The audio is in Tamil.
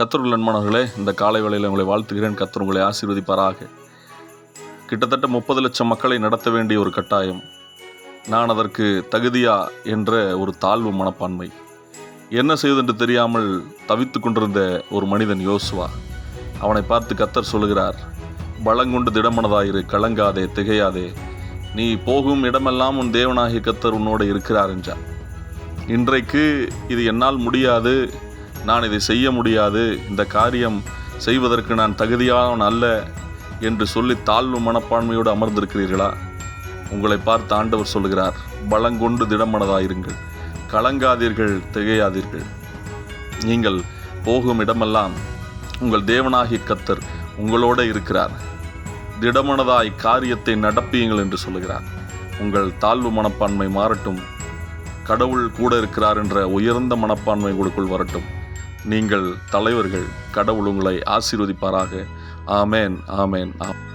கத்தருள் நண்பனர்களே இந்த காலை வேளையில் உங்களை வாழ்த்துகிறேன். கத்தர் உங்களை ஆசீர்வதிப்பாராக. கிட்டத்தட்ட முப்பது லட்சம் மக்களை நடத்த வேண்டிய ஒரு கட்டாயம். நான் அதற்கு தகுதியா என்ற ஒரு தாழ்வு மனப்பான்மை. என்ன செய்வதென்று தெரியாமல் தவித்து கொண்டிருந்த ஒரு மனிதன் யோசுவா. அவனை பார்த்து கத்தர் சொல்லுகிறார் பலங்கொண்டு திடமனதாயிரு கலங்காதே திகையாதே. நீ போகும் இடமெல்லாம் உன் தேவனாகிய கத்தர் உன்னோடு இருக்கிறார் என்றார். இன்றைக்கு இது என்னால் முடியாது. நான் இதை செய்ய முடியாது. இந்த காரியம் செய்வதற்கு நான் தகுதியானவன் அல்ல என்று சொல்லி தாழ்வு மனப்பான்மையோடு அமர்ந்திருக்கிறீர்களா? உங்களை பார்த்து ஆண்டவர் சொல்கிறார் பலங்கொண்டு திடமனதாயிருங்கள். கலங்காதீர்கள் திகையாதீர்கள். நீங்கள் போகும் இடமெல்லாம் உங்கள் தேவனாகிய கத்தர் உங்களோட இருக்கிறார். திடமனதாய் காரியத்தை நடப்பியுங்கள் என்று சொல்லுகிறார். உங்கள் தாழ்வு மனப்பான்மை மாறட்டும். கடவுள் கூட இருக்கிறார் என்ற உயர்ந்த மனப்பான்மை உங்களுக்குள் வரட்டும். நீங்கள் தலைவர்கள் கடவுள் உங்களை ஆசீர்வதிப்பாராக. ஆமேன் ஆமேன் ஆம்